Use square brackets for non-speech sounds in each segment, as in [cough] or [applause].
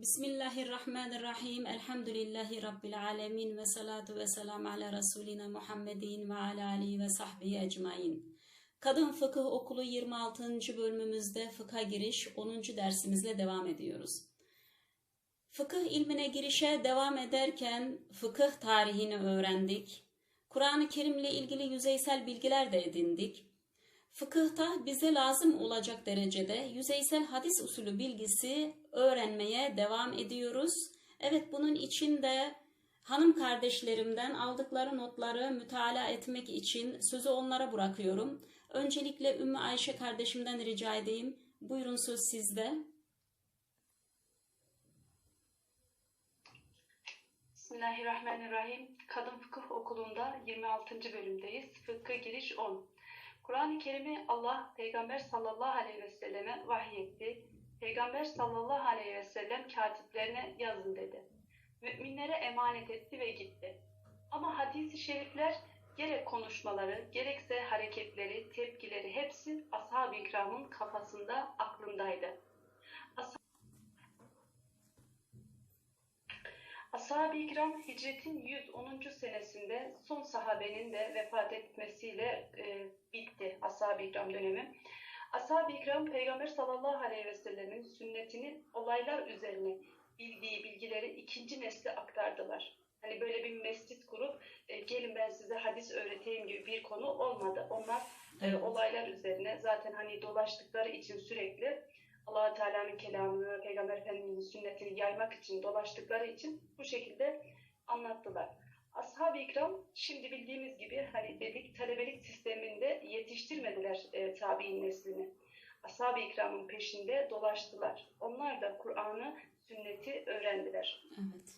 Bismillahirrahmanirrahim. Elhamdülillahi Rabbil alemin ve salatu ve selam ala Resulina Muhammedin ve ala alihi ve sahbihi ecmain. Kadın Fıkıh Okulu 26. bölümümüzde fıkha giriş 10. dersimizle devam ediyoruz. Fıkıh ilmine girişe devam ederken fıkıh tarihini öğrendik. Kur'an-ı Kerim ile ilgili yüzeysel bilgiler de edindik. Fıkıhta bize lazım olacak derecede yüzeysel hadis usulü bilgisi öğrenmeye devam ediyoruz. Evet bunun için de hanım kardeşlerimden aldıkları notları mütalaa etmek için sözü onlara bırakıyorum. Öncelikle Ümmü Ayşe kardeşimden rica edeyim. Buyurun söz sizde. Bismillahirrahmanirrahim. Kadın Fıkıh Okulu'nda 26. bölümdeyiz. Fıkha giriş 10. Kur'an-ı Kerim'i Allah Peygamber sallallahu aleyhi ve selleme vahyetti. Peygamber sallallahu aleyhi ve sellem katiplerine yazın dedi. Müminlere emanet etti ve gitti. Ama hadisi şerifler gerek konuşmaları, gerekse hareketleri, tepkileri hepsi ashab-ı ikramın kafasında, aklındaydı. Ashab-ı İkram hicretin 110. senesinde son sahabenin de vefat etmesiyle e, bitti Ashab-ı İkram dönemi. Ashab-ı İkram Peygamber sallallahu aleyhi ve sellemin sünnetini olaylar üzerine bildiği bilgileri ikinci nesle aktardılar. Hani böyle bir mescit kurup e, gelin ben size hadis öğreteyim gibi bir konu olmadı. Onlar e, olaylar üzerine zaten hani dolaştıkları için sürekli allah Teala'nın kelamını, Peygamber Efendimiz'in sünnetini yaymak için dolaştıkları için bu şekilde anlattılar. Ashab-ı İkram şimdi bildiğimiz gibi hani dedik talebelik sisteminde yetiştirmediler e, tabi'in neslini. Ashab-ı İkram'ın peşinde dolaştılar. Onlar da Kur'an'ı, sünneti öğrendiler. Evet.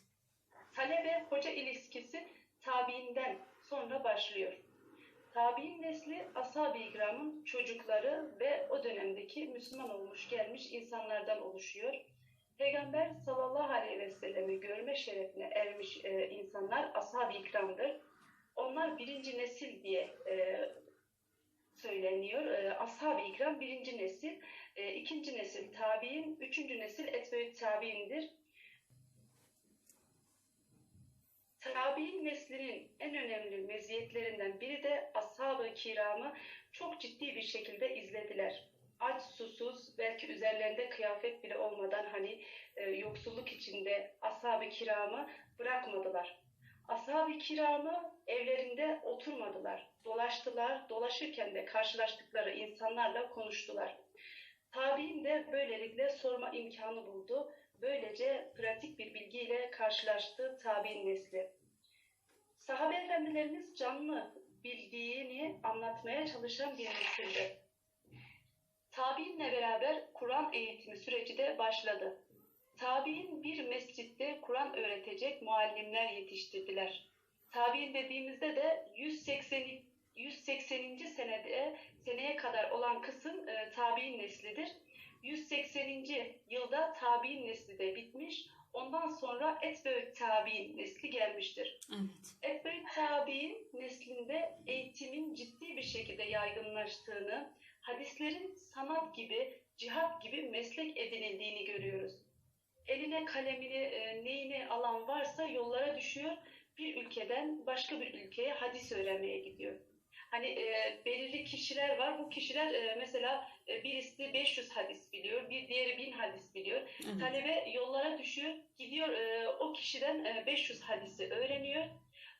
Talebe hoca ilişkisi tabiinden sonra başlıyor. Tabi'in nesli ashab-ı ikramın çocukları ve o dönemdeki Müslüman olmuş gelmiş insanlardan oluşuyor. Peygamber sallallahu aleyhi ve sellemi görme şerefine ermiş e, insanlar ashab-ı ikramdır. Onlar birinci nesil diye e, söyleniyor. E, ashab-ı ikram birinci nesil, e, ikinci nesil tabi'in, üçüncü nesil etbeüt tabi'indir. Tabi'in neslinin en önemli meziyetlerinden biri de ashab-ı kiramı çok ciddi bir şekilde izlediler. Aç, susuz, belki üzerlerinde kıyafet bile olmadan hani e, yoksulluk içinde ashab-ı kiramı bırakmadılar. Ashab-ı kiramı evlerinde oturmadılar. Dolaştılar, dolaşırken de karşılaştıkları insanlarla konuştular. Tabi'in de böylelikle sorma imkanı buldu. Böylece pratik bir bilgiyle karşılaştı tabi'in nesli. Sahabe efendilerimiz canlı bildiğini anlatmaya çalışan bir nesildi. Tabi'inle beraber Kur'an eğitimi süreci de başladı. Tabi'in bir mescitte Kur'an öğretecek muallimler yetiştirdiler. Tabi'in dediğimizde de 180 180. senede seneye kadar olan kısım e, tabi'in neslidir. 180. yılda tabi'in nesli de bitmiş. Ondan sonra Etbeüt tabi'in nesli gelmiştir. Evet. Etbeüt tabi'in neslinde eğitimin ciddi bir şekilde yaygınlaştığını, hadislerin sanat gibi, cihat gibi meslek edinildiğini görüyoruz. Eline kalemini, e, neyini alan varsa yollara düşüyor. Bir ülkeden başka bir ülkeye hadis öğrenmeye gidiyor. Hani e, belirli kişiler var. Bu kişiler e, mesela e, birisi 500 hadis biliyor, bir diğeri 1000 hadis biliyor. Evet. Talebe yollara düşüyor, gidiyor e, o kişiden e, 500 hadisi öğreniyor,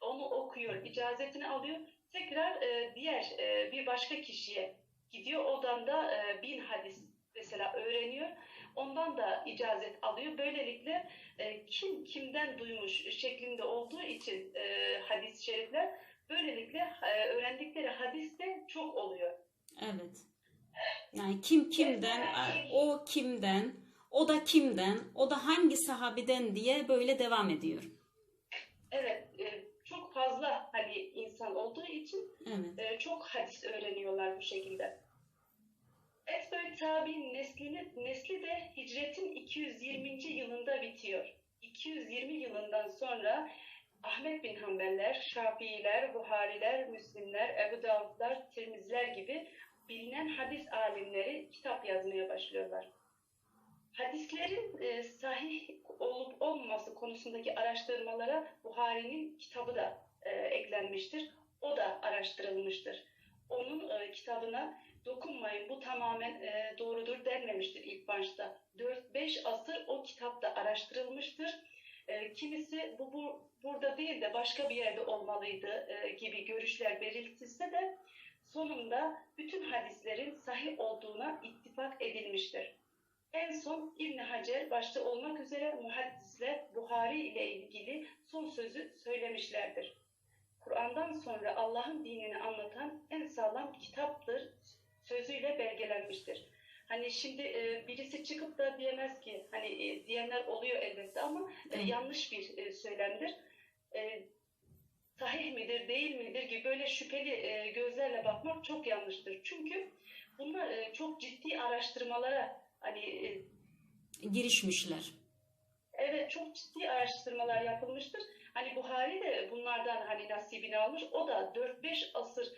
onu okuyor, icazetini alıyor. Tekrar e, diğer e, bir başka kişiye gidiyor, odan da e, 1000 hadis mesela öğreniyor. Ondan da icazet alıyor. Böylelikle e, kim kimden duymuş şeklinde olduğu için e, hadis-i şerifler böylelikle e, öğrendikleri hadis de çok oluyor. Evet. Yani kim kimden, o kimden, o da kimden, o da hangi sahabeden diye böyle devam ediyor. Evet, e, çok fazla hani insan olduğu için Evet. e, çok hadis öğreniyorlar bu şekilde. Etbeü tabi'in neslini, nesli de hicretin 220. yılında bitiyor. 220 yılından sonra Ahmet bin Hanbeller, Şafiiler, Buhariler, Müslimler, Ebu Davudlar, Tirmizler gibi bilinen hadis alimleri kitap yazmaya başlıyorlar. Hadislerin e, sahih olup olmaması konusundaki araştırmalara Buhari'nin kitabı da e, eklenmiştir. O da araştırılmıştır. Onun e, kitabına dokunmayın bu tamamen e, doğrudur denmemiştir ilk başta. 4-5 asır o kitapta araştırılmıştır. E, kimisi bu, bu burada değil de başka bir yerde olmalıydı e, gibi görüşler belirtilse de sonunda bütün hadislerin sahih olduğuna ittifak edilmiştir. En son İbn Hacer başta olmak üzere muhaddisler Buhari ile ilgili son sözü söylemişlerdir. Kur'an'dan sonra Allah'ın dinini anlatan en sağlam kitaptır sözüyle belgelenmiştir. Hani şimdi e, birisi çıkıp da diyemez ki hani e, diyenler oluyor elbette ama e, yanlış bir e, söylemdir. E, sahih midir değil midir gibi böyle şüpheli e, gözlerle bakmak çok yanlıştır. Çünkü bunlar e, çok ciddi araştırmalara hani e, Girişmişler. Evet çok ciddi araştırmalar yapılmıştır. Hani Buhari de bunlardan hani nasibini almış. O da 4-5 asır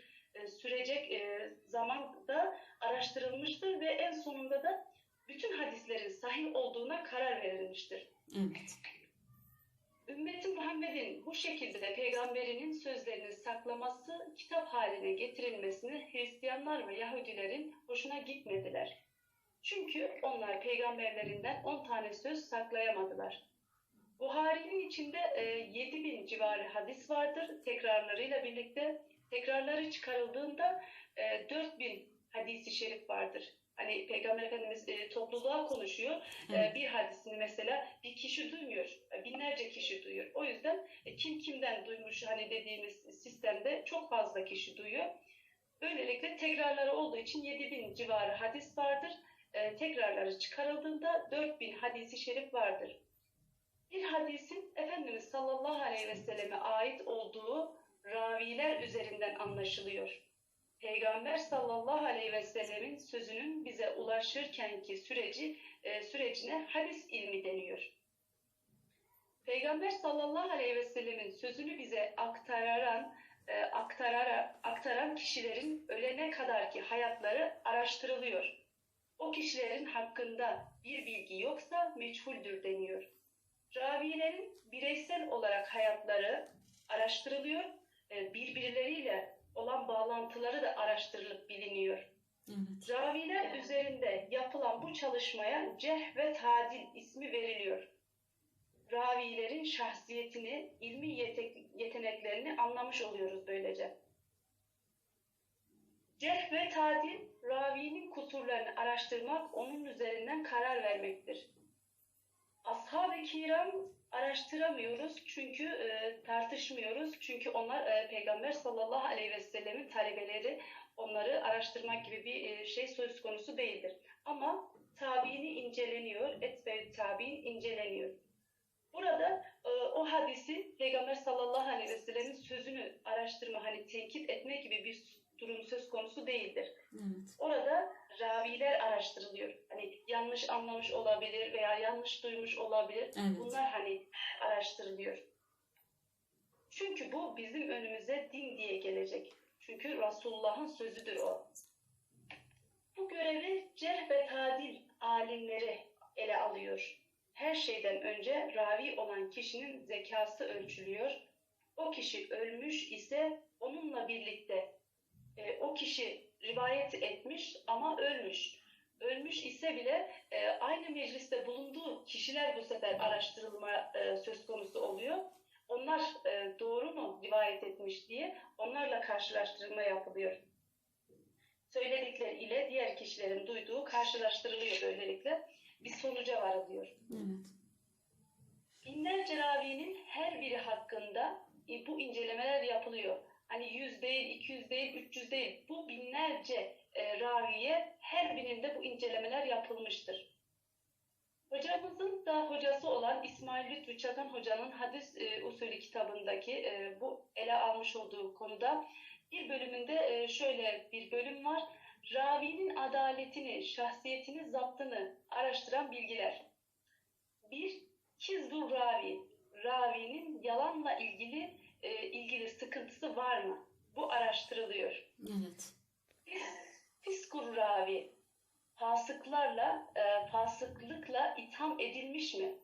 sürecek e, zamanda araştırılmıştır ve en sonunda da bütün hadislerin sahih olduğuna karar verilmiştir. Evet. Ümmeti Muhammed'in bu şekilde peygamberinin sözlerini saklaması, kitap haline getirilmesini Hristiyanlar ve Yahudilerin hoşuna gitmediler. Çünkü onlar peygamberlerinden 10 tane söz saklayamadılar. Buhari'nin içinde e, 7000 civarı hadis vardır tekrarlarıyla birlikte. Tekrarları çıkarıldığında e, 4000 hadisi şerif vardır. Hani Peygamber Efendimiz e, topluluğa konuşuyor. E, bir hadisini mesela bir kişi duymuyor. e, Binlerce kişi duyuyor. O yüzden e, kim kimden duymuş hani dediğimiz sistemde çok fazla kişi duyuyor. Böylelikle tekrarları olduğu için 7000 civarı hadis vardır. E, tekrarları çıkarıldığında 4000 hadisi şerif vardır. Bir hadisin Efendimiz sallallahu aleyhi ve selleme ait olduğu raviler üzerinden anlaşılıyor. Peygamber sallallahu aleyhi ve sellemin sözünün bize ulaşırkenki süreci e, sürecine hadis ilmi deniyor. Peygamber sallallahu aleyhi ve sellemin sözünü bize aktararan e, aktarara, aktaran kişilerin ölene kadarki hayatları araştırılıyor. O kişilerin hakkında bir bilgi yoksa meçhuldür deniyor. Ravilerin bireysel olarak hayatları araştırılıyor, birbirleriyle olan bağlantıları da araştırılıp biliniyor. Evet. Raviler üzerinde yapılan bu çalışmaya ceh ve tadil ismi veriliyor. Ravilerin şahsiyetini, ilmi yete- yeteneklerini anlamış oluyoruz böylece. Cerh ve tadil, ravinin kusurlarını araştırmak, onun üzerinden karar vermektir. Ashab-ı kiram araştıramıyoruz çünkü e, tartışmıyoruz. Çünkü onlar e, Peygamber sallallahu aleyhi ve sellemin talebeleri onları araştırmak gibi bir e, şey söz konusu değildir. Ama tabiini inceleniyor, etbe tabiin inceleniyor. Burada e, o hadisi Peygamber sallallahu aleyhi ve sellemin sözünü araştırma, hani tenkit etme gibi bir durum söz konusu değildir. Evet. Orada raviler araştırılıyor. Hani yanlış anlamış olabilir veya yanlış duymuş olabilir. Evet. Bunlar hani araştırılıyor. Çünkü bu bizim önümüze din diye gelecek. Çünkü Resulullah'ın sözüdür o. Bu görevi cerh ve tadil alimleri ele alıyor. Her şeyden önce ravi olan kişinin zekası ölçülüyor. O kişi ölmüş ise onunla birlikte e, o kişi rivayet etmiş ama ölmüş. Ölmüş ise bile e, aynı mecliste bulunduğu kişiler bu sefer araştırılma e, söz konusu oluyor. Onlar e, doğru mu rivayet etmiş diye onlarla karşılaştırma yapılıyor. Söyledikleri ile diğer kişilerin duyduğu karşılaştırılıyor böylelikle. Bir sonuca varılıyor. Evet. Binlerce ravinin her biri hakkında bu incelemeler yapılıyor. Hani 100 değil, 200 değil, 300 değil. Bu binlerce e, raviye her birinde bu incelemeler yapılmıştır. Hocamızın da hocası olan İsmail Lütfü Çakan Hoca'nın hadis e, usulü kitabındaki e, bu ele almış olduğu konuda bir bölümünde e, şöyle bir bölüm var. Ravinin adaletini, şahsiyetini, zaptını araştıran bilgiler. Bir, Kizbur ravi, ravinin yalanla ilgili e, ilgili sıkıntısı var mı? Bu araştırılıyor. Evet. Fiskur ravi, fasıklarla, e, fasıklıkla itham edilmiş mi?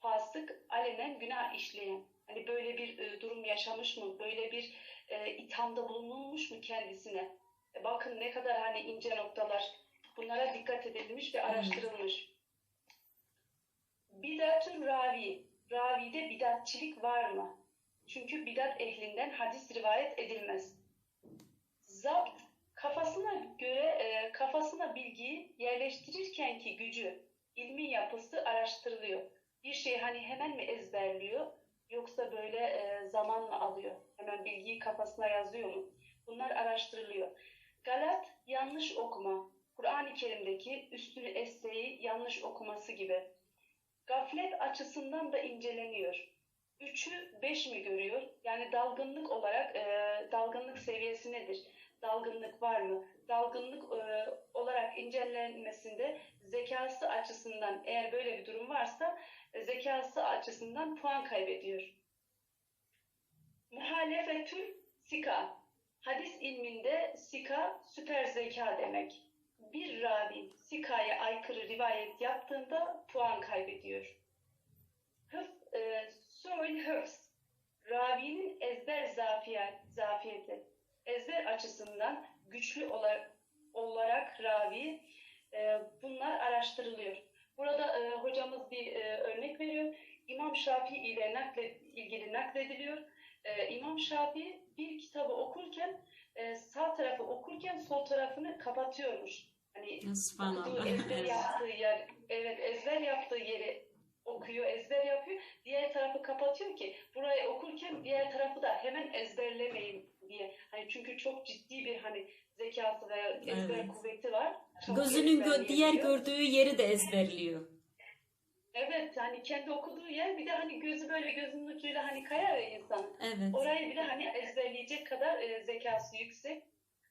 Fasık alenen günah işleyen. Hani böyle bir e, durum yaşamış mı? Böyle bir e, ithamda bulunulmuş mu kendisine? E, bakın ne kadar hani ince noktalar. Bunlara dikkat edilmiş ve araştırılmış. Bidatül ravi. Ravide bidatçilik var mı? Çünkü bidat ehlinden hadis rivayet edilmez. Zapt kafasına göre e, kafasına bilgiyi yerleştirirken ki gücü, ilmin yapısı araştırılıyor. Bir şey hani hemen mi ezberliyor yoksa böyle e, zaman mı alıyor? Hemen bilgiyi kafasına yazıyor mu? Bunlar araştırılıyor. Galat yanlış okuma. Kur'an-ı Kerim'deki üstünü esseyi yanlış okuması gibi. Gaflet açısından da inceleniyor. Üçü beş mi görüyor? Yani dalgınlık olarak e, dalgınlık seviyesi nedir? Dalgınlık var mı? Dalgınlık e, olarak incelenmesinde zekası açısından eğer böyle bir durum varsa e, zekası açısından puan kaybediyor. Muhalefetül sika. Hadis ilminde sika süper zeka demek. Bir ravi sikaya aykırı rivayet yaptığında puan kaybediyor. Hıf, e, Su'l hıfz. Ravinin ezber zafiyet, zafiyeti. Ezber açısından güçlü olarak, olarak ravi e, bunlar araştırılıyor. Burada e, hocamız bir e, örnek veriyor. İmam Şafii ile nakle, ilgili naklediliyor. E, İmam Şafii bir kitabı okurken e, sağ tarafı okurken sol tarafını kapatıyormuş. Hani okuduğu ezber [laughs] yaptığı yer, evet ezber yaptığı yeri okuyor, ezber yapıyor. Diğer tarafı kapatıyor ki burayı okurken diğer tarafı da hemen ezberlemeyin diye. Hani çünkü çok ciddi bir hani zekası veya ezber Evet. kuvveti var. Çok Gözünün gö- diğer gördüğü yeri de ezberliyor. Evet hani kendi okuduğu yer bir de hani gözü böyle gözünün ucuyla hani kayar ya insan. Evet. Orayı bile hani ezberleyecek kadar e, zekası yüksek.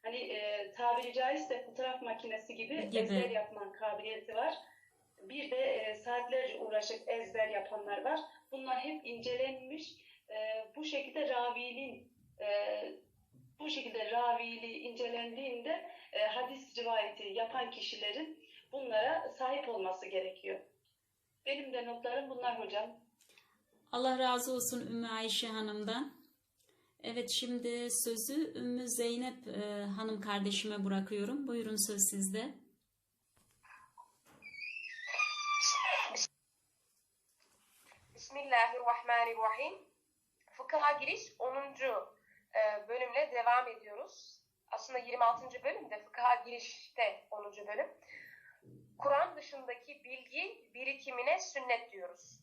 Hani e, tabiri caizse fotoğraf makinesi gibi, Gibi. ezber yapma kabiliyeti var. Bir de e, saatlerce uğraşıp ezber yapanlar var. Bunlar hep incelenmiş. E, bu şekilde raviliğin e, bu şekilde raviliği incelendiğinde e, hadis rivayeti yapan kişilerin bunlara sahip olması gerekiyor. Benim de notlarım bunlar hocam. Allah razı olsun Ümmü Ayşe Hanım'dan. Evet şimdi sözü Ümmü Zeynep e, Hanım kardeşime bırakıyorum. Buyurun söz sizde. Bismillahirrahmanirrahim. Fıkıha giriş 10. e, bölümle devam ediyoruz. Aslında 26. bölüm de fıkıha girişte 10. bölüm. Kur'an dışındaki bilgi birikimine sünnet diyoruz.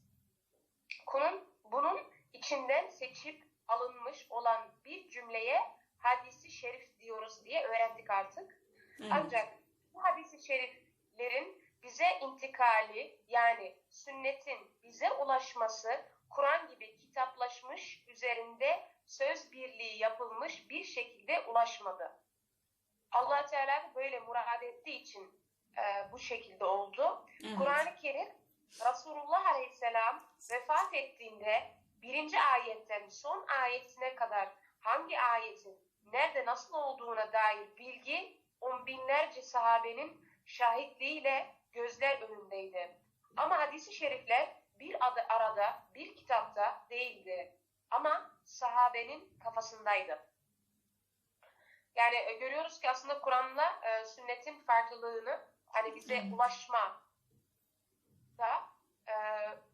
Bunun, bunun içinden seçip alınmış olan bir cümleye hadisi şerif diyoruz diye öğrendik artık. Evet. Ancak bu hadisi şeriflerin bize intikali yani sünnetin bize ulaşması Kur'an gibi kitaplaşmış üzerinde söz birliği yapılmış bir şekilde ulaşmadı. allah Teala böyle murad ettiği için e, bu şekilde oldu. Evet. Kur'an-ı Kerim Resulullah Aleyhisselam vefat ettiğinde birinci ayetten son ayetine kadar hangi ayetin nerede nasıl olduğuna dair bilgi on binlerce sahabenin şahitliğiyle gözler önündeydi. Ama hadisi şerifler bir adı arada bir kitapta değildi. Ama sahabenin kafasındaydı. Yani e, görüyoruz ki aslında Kur'an'la e, sünnetin farklılığını hani bize ulaşma da e,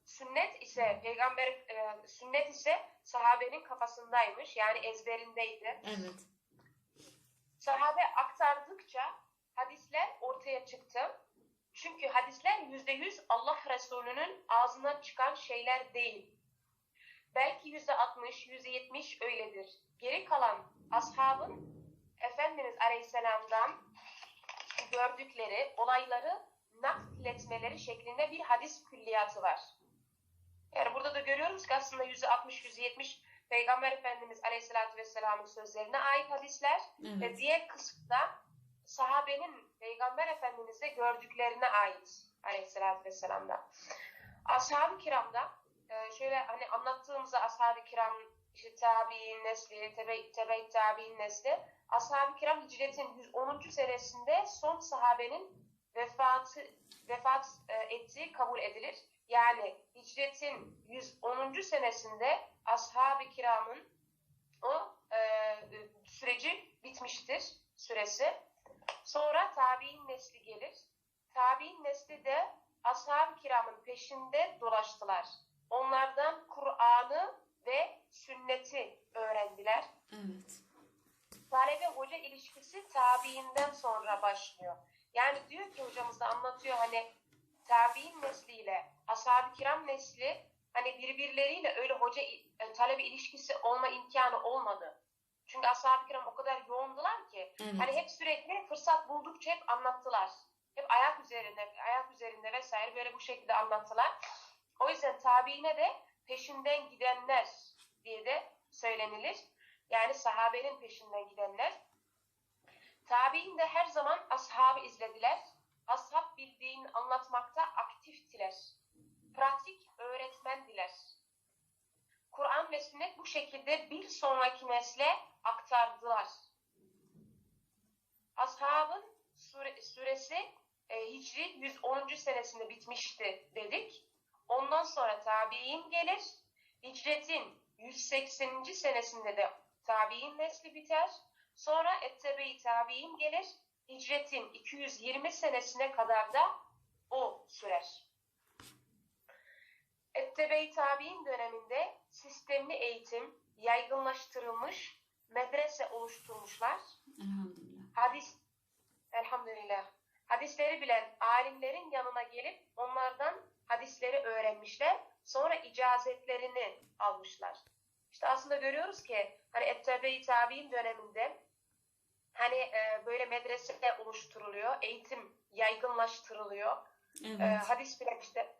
sünnet ise peygamber e, sünnet ise sahabenin kafasındaymış yani ezberindeydi. Evet. Sahabe aktardıkça hadisler ortaya çıktı. Çünkü hadisler yüzde yüz Allah Resulü'nün ağzından çıkan şeyler değil. Belki yüzde altmış, yüzde yetmiş öyledir. Geri kalan ashabın Efendimiz Aleyhisselam'dan gördükleri olayları nakletmeleri şeklinde bir hadis külliyatı var. Yani burada da görüyoruz ki aslında yüzde altmış, yüzde yetmiş Peygamber Efendimiz Aleyhisselatü Vesselam'ın sözlerine ait hadisler ve Evet. diğer kısımda sahabenin Peygamber Efendimiz'de gördüklerine ait Aleyhisselatü Vesselam'da. Ashab-ı kiramda e, şöyle hani anlattığımızda ashab-ı kiram işte tabi'in nesli, tebe, tebe tabi'in nesli ashab-ı kiram hicretin 110. senesinde son sahabenin vefatı vefat e, ettiği kabul edilir. Yani hicretin 110. senesinde ashab-ı kiramın o e, süreci bitmiştir süresi. Sonra tabi'in nesli gelir. Tabi'in nesli de ashab-ı kiramın peşinde dolaştılar. Onlardan Kur'an'ı ve sünneti öğrendiler. Evet. Talebe hoca ilişkisi tabiinden sonra başlıyor. Yani diyor ki hocamız da anlatıyor hani tabiin nesliyle ashab-ı kiram nesli hani birbirleriyle öyle hoca e, talebe ilişkisi olma imkanı olmadı. Çünkü ashab-ı kiram o kadar yoğundular ki Evet. hani hep sürekli fırsat buldukça hep anlattılar. Hep ayak üzerinde, ayak üzerinde vesaire böyle bu şekilde anlattılar. O yüzden tabiine de peşinden gidenler diye de söylenilir. Yani sahabenin peşinden gidenler. Tabi'in de her zaman ashabı izlediler. Ashab bildiğini anlatmakta aktiftiler. Pratik öğretmendiler. Kur'an ve sünnet bu şekilde bir sonraki nesle aktardılar. Ashabın sure- süresi e, Hicri 110. senesinde bitmişti dedik. Ondan sonra tabi'in gelir. Hicretin 180. senesinde de tabi'in nesli biter. Sonra ettebe-i tabi'in gelir. Hicretin 220 senesine kadar da o sürer. Ettebe-i tabi'in döneminde sistemli eğitim yaygınlaştırılmış, medrese oluşturmuşlar. Elhamdülillah. Hadis, elhamdülillah. Hadisleri bilen alimlerin yanına gelip onlardan hadisleri öğrenmişler. Sonra icazetlerini almışlar. İşte aslında görüyoruz ki hani Ettebe-i Tabi'in döneminde hani e, böyle medrese oluşturuluyor, eğitim yaygınlaştırılıyor. E, Evet. hadis bilen işte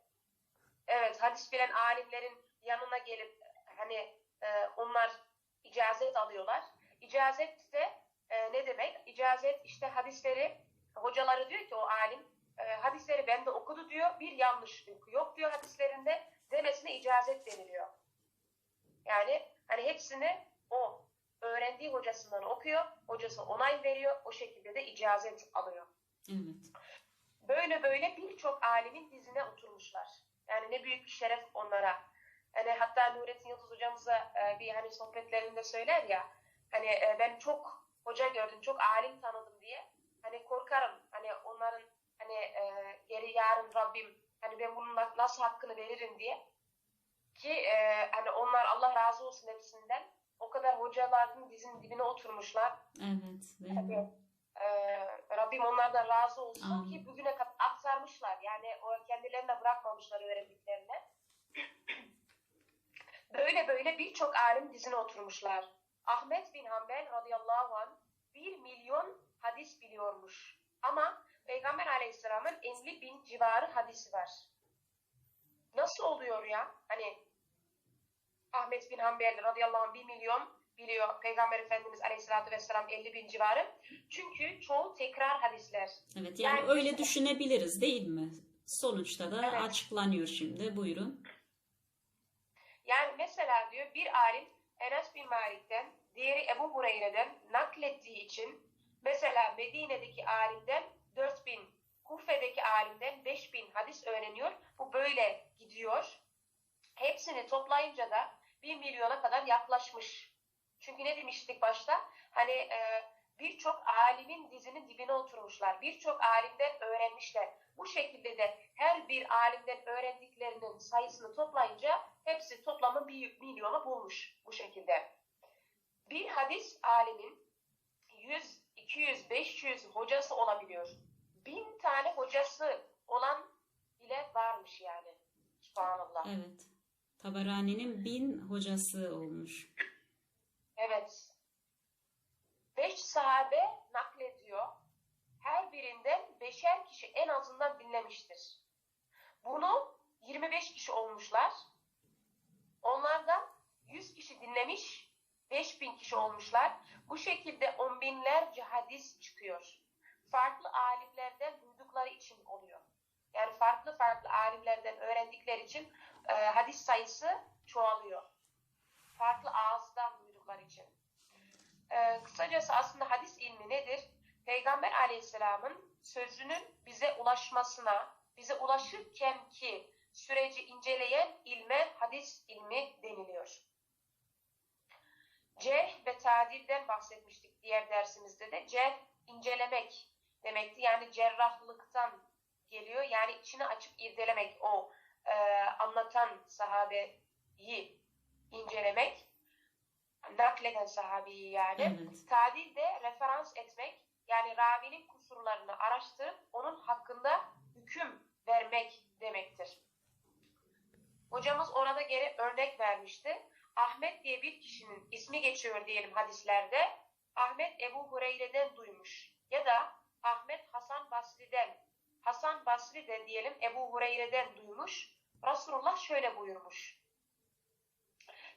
evet hadis bilen alimlerin yanına gelip hani e, onlar icazet alıyorlar. İcazet de e, ne demek? İcazet işte hadisleri hocaları diyor ki o alim e, hadisleri bende okudu diyor. Bir yanlışlık yok diyor hadislerinde demesine icazet deniliyor. Yani hani hepsini o öğrendiği hocasından okuyor. Hocası onay veriyor. O şekilde de icazet alıyor. Evet. Böyle böyle birçok alimin dizine oturmuşlar. Yani ne büyük bir şeref onlara. Hani hatta Nurettin Yıldız hocamıza e, bir hani sohbetlerinde söyler ya hani e, ben çok hoca gördüm, çok alim tanıdım diye. Hani korkarım. Hani onların hani e, geri yarın Rabbim hani ben bunun na- nasıl hakkını veririm diye. Ki e, hani onlar Allah razı olsun hepsinden. O kadar hocaların dizinin dibine oturmuşlar. Evet. Değil Tabii. Rabbim onlardan razı olsun Amin. ki bugüne kadar aktarmışlar. Yani o kendilerine bırakmamışlar öğrendiklerini. Böyle böyle birçok alim dizine oturmuşlar. Ahmet bin Hanbel radıyallahu anh bir milyon hadis biliyormuş. Ama Peygamber aleyhisselamın 50 bin civarı hadisi var. Nasıl oluyor ya? Hani Ahmet bin Hanbel radıyallahu anh 1 milyon biliyor. Peygamber Efendimiz aleyhissalatü vesselam 50 bin civarı. Çünkü çoğu tekrar hadisler. Evet yani Yani öyle düşünebiliriz değil mi? Sonuçta da Evet. açıklanıyor şimdi. Buyurun. Yani mesela diyor bir alim Enes bin Malik'ten, diğeri Ebu Hureyre'den naklettiği için mesela Medine'deki alimden 4000, Kufe'deki alimden 5000 hadis öğreniyor. Bu böyle gidiyor. Hepsini toplayınca da 1 milyona kadar yaklaşmış. Çünkü ne demiştik başta? Hani e, birçok alimin dizinin dibine oturmuşlar. Birçok alimden öğrenmişler. Bu şekilde de her bir alimden öğrendiklerinin sayısını toplayınca hepsi toplamı bir milyonu bulmuş bu şekilde. Bir hadis alimin 100, 200, 500 hocası olabiliyor. Bin tane hocası olan bile varmış yani. Subhanallah. Evet. Tabarani'nin bin hocası olmuş. Evet. Beş sahabe naklediyor. Her birinden beşer kişi en azından dinlemiştir. Bunu 25 kişi olmuşlar. Onlardan 100 kişi dinlemiş, 5000 kişi olmuşlar. Bu şekilde on binlerce hadis çıkıyor. Farklı alimlerden duydukları için oluyor. Yani farklı farklı alimlerden öğrendikleri için e, hadis sayısı çoğalıyor. Farklı ağızdan duydukları için. Ee, kısacası aslında hadis ilmi nedir? Peygamber aleyhisselamın sözünün bize ulaşmasına, bize ulaşırken ki süreci inceleyen ilme hadis ilmi deniliyor. Cerh ve tadilden bahsetmiştik diğer dersimizde de. Cerh incelemek demekti. Yani cerrahlıktan geliyor. Yani içini açıp irdelemek. O e, anlatan sahabeyi incelemek. Nakleden sahabeyi yani. Evet. Tadil de referans etmek. Yani ravinin kusurlarını araştırıp onun hakkında hüküm vermek demektir. Hocamız orada gene örnek vermişti. Ahmet diye bir kişinin ismi geçiyor diyelim hadislerde. Ahmet Ebu Hureyre'den duymuş. Ya da Ahmet Hasan Basri'den. Hasan Basri de diyelim Ebu Hureyre'den duymuş. Resulullah şöyle buyurmuş.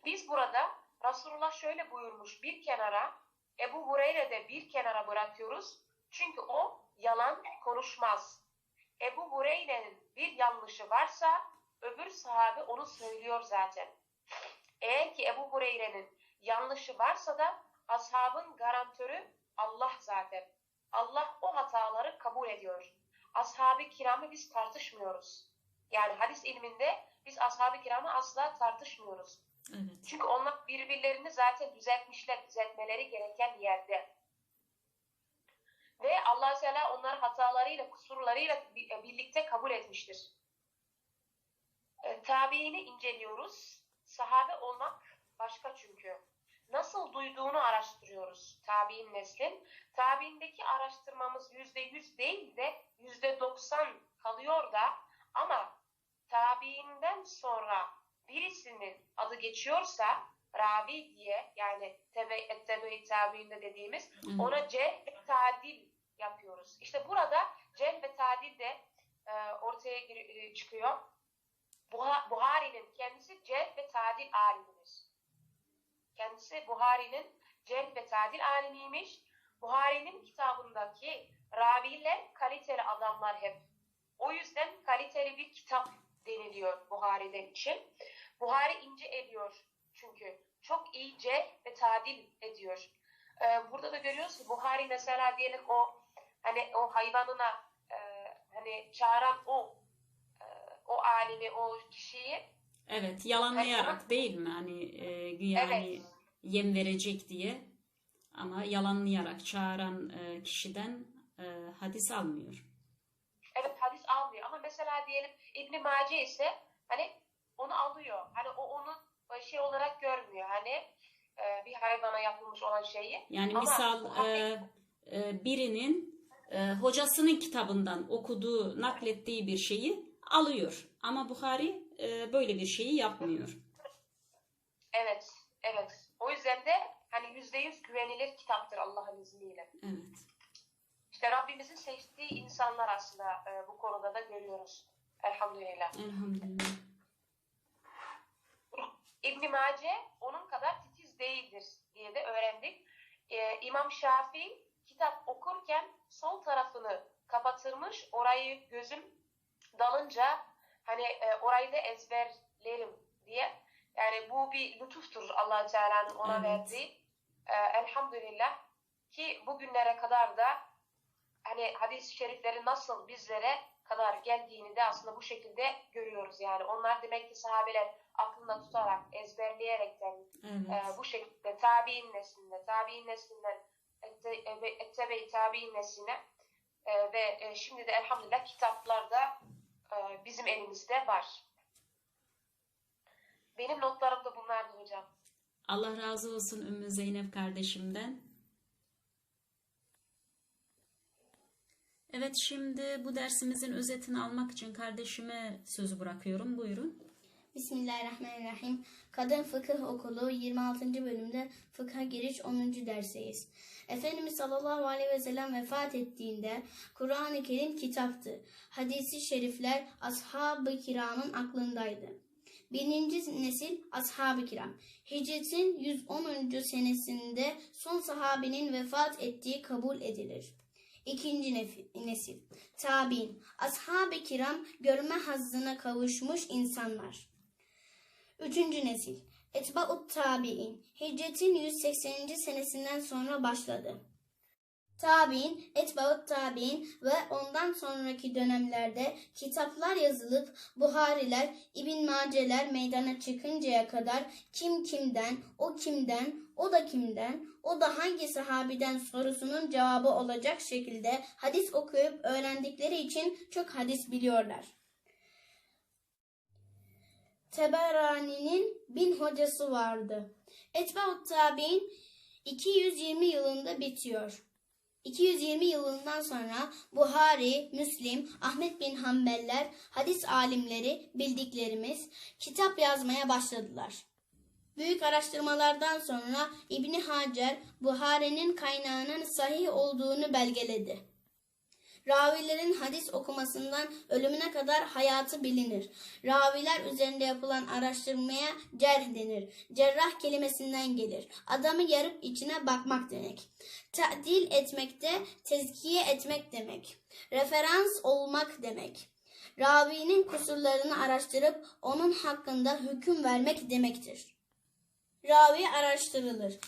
Biz burada Resulullah şöyle buyurmuş bir kenara Ebu Hureyre de bir kenara bırakıyoruz. Çünkü o yalan konuşmaz. Ebu Hureyre'nin bir yanlışı varsa öbür sahabe onu söylüyor zaten. Eğer ki Ebu Hureyre'nin yanlışı varsa da ashabın garantörü Allah zaten. Allah o hataları kabul ediyor. Ashab-ı kiramı biz tartışmıyoruz. Yani hadis ilminde biz ashab-ı kiramı asla tartışmıyoruz. Evet. Çünkü onlar birbirlerini zaten düzeltmişler, düzeltmeleri gereken yerde. Ve allah Teala onları hatalarıyla, kusurlarıyla e, birlikte kabul etmiştir. E, tabiini inceliyoruz. Sahabe olmak başka çünkü. Nasıl duyduğunu araştırıyoruz tabiin neslin. Tabiindeki araştırmamız yüzde yüz değil de yüzde doksan kalıyor da ama tabiinden sonra birisinin adı geçiyorsa ravi diye yani tebe ettebe tabiinde dediğimiz Evet. ona ceh ve tadil yapıyoruz. İşte burada ceh ve tadil de e, ortaya e, çıkıyor. Buha- Buhari'nin kendisi ceh ve tadil alimidir. Kendisi Buhari'nin ceh ve tadil alimiymiş. Buhari'nin kitabındaki raviler kaliteli adamlar hep. O yüzden kaliteli bir kitap deniliyor Buhari'den için. Buhari ince ediyor çünkü. Çok iyice ve tadil ediyor. Ee, burada da görüyoruz ki Buhari mesela diyelim o hani o hayvanına e, hani çağıran o e, o alimi, o kişiyi Evet, yalanlayarak değil mi? Hani e, güya Evet. hani yem verecek diye ama yalanlayarak çağıran e, kişiden e, hadis almıyor. evet hadis almıyor ama mesela diyelim İbn Mace ise hani onu alıyor. Hani o onu şey olarak görmüyor. Hani e, bir hayvana yapılmış olan şeyi. Yani Ama misal e, e, birinin e, hocasının kitabından okuduğu, naklettiği bir şeyi alıyor. Ama Buhari e, böyle bir şeyi yapmıyor. Evet, evet. O yüzden de hani yüzde yüz güvenilir kitaptır Allah'ın izniyle. Evet. İşte Rabbimizin seçtiği insanlar aslında e, bu konuda da görüyoruz. Elhamdülillah. Elhamdülillah. İbn Mace onun kadar titiz değildir diye de öğrendik. Ee, İmam Şafii kitap okurken sol tarafını kapatırmış. Orayı gözüm dalınca hani e, orayı da ezberlerim diye. Yani bu bir lütuftur allah Teala'nın ona Evet. verdiği. Ee, elhamdülillah ki bugünlere kadar da hani hadis-i şeriflerin nasıl bizlere kadar geldiğini de aslında bu şekilde görüyoruz yani. Onlar demek ki sahabeler aklında tutarak, ezberleyerekten Evet. e, bu şekilde tabi'in neslinde, tabi'in neslinden ettebe-i tabi'in nesline e, ve e, şimdi de elhamdülillah kitaplarda e, bizim elimizde var. Benim notlarım da bunlardı hocam. Allah razı olsun Ümmü Zeynep kardeşimden. Evet şimdi bu dersimizin özetini almak için kardeşime sözü bırakıyorum. Buyurun. Bismillahirrahmanirrahim. Kadın Fıkıh Okulu 26. bölümde fıkha giriş 10. dersteyiz. Efendimiz sallallahu aleyhi ve sellem vefat ettiğinde Kur'an-ı Kerim kitaptı. Hadisi şerifler ashab-ı kiramın aklındaydı. Birinci nesil ashab-ı kiram. Hicretin 110. senesinde son sahabenin vefat ettiği kabul edilir. İkinci nesil. Tabi'in. Ashab-ı kiram görme hazzına kavuşmuş insanlar. Üçüncü nesil. Etba'ut tabi'in. Hicretin 180. senesinden sonra başladı. tabi'in, etbaut tabi'in ve ondan sonraki dönemlerde kitaplar yazılıp Buhariler, İbn Maceler meydana çıkıncaya kadar kim kimden, o kimden, o da kimden, o da hangi sahabiden sorusunun cevabı olacak şekilde hadis okuyup öğrendikleri için çok hadis biliyorlar. Teberani'nin bin hocası vardı. Etbaut tabi'in 220 yılında bitiyor. 220 yılından sonra Buhari, Müslim, Ahmet bin Hanbeller, hadis alimleri bildiklerimiz kitap yazmaya başladılar. Büyük araştırmalardan sonra İbni Hacer Buhari'nin kaynağının sahih olduğunu belgeledi. Ravilerin hadis okumasından ölümüne kadar hayatı bilinir. Raviler üzerinde yapılan araştırmaya cerh denir. Cerrah kelimesinden gelir. Adamı yarıp içine bakmak demek. Ta'dil etmek de tezkiye etmek demek. Referans olmak demek. Ravinin kusurlarını araştırıp onun hakkında hüküm vermek demektir. Ravi araştırılır.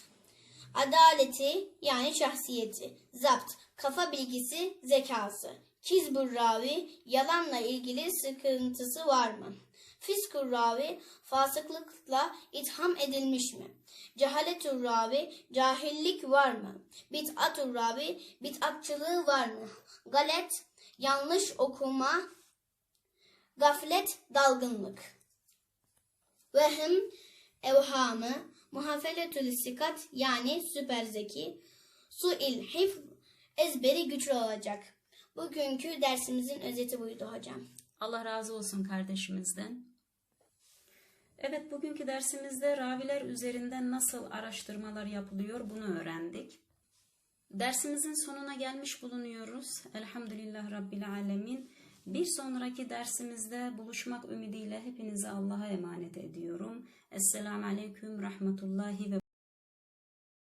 Adaleti yani şahsiyeti, zapt, kafa bilgisi, zekası. Kizbur ravi, yalanla ilgili sıkıntısı var mı? Fiskur ravi, fasıklıkla itham edilmiş mi? Cehaletur ravi, cahillik var mı? Bid'atur ravi, bid'atçılığı var mı? Galet, yanlış okuma, gaflet, dalgınlık. Vehm, evhamı, muhafeletül sikat yani süper zeki, suil hifz, ezberi güçlü olacak. Bugünkü dersimizin özeti buydu hocam. Allah razı olsun kardeşimizden. Evet bugünkü dersimizde raviler üzerinden nasıl araştırmalar yapılıyor bunu öğrendik. Dersimizin sonuna gelmiş bulunuyoruz. Elhamdülillah Rabbil Alemin. Bir sonraki dersimizde buluşmak ümidiyle hepinizi Allah'a emanet ediyorum. Esselamu Aleyküm Rahmetullahi ve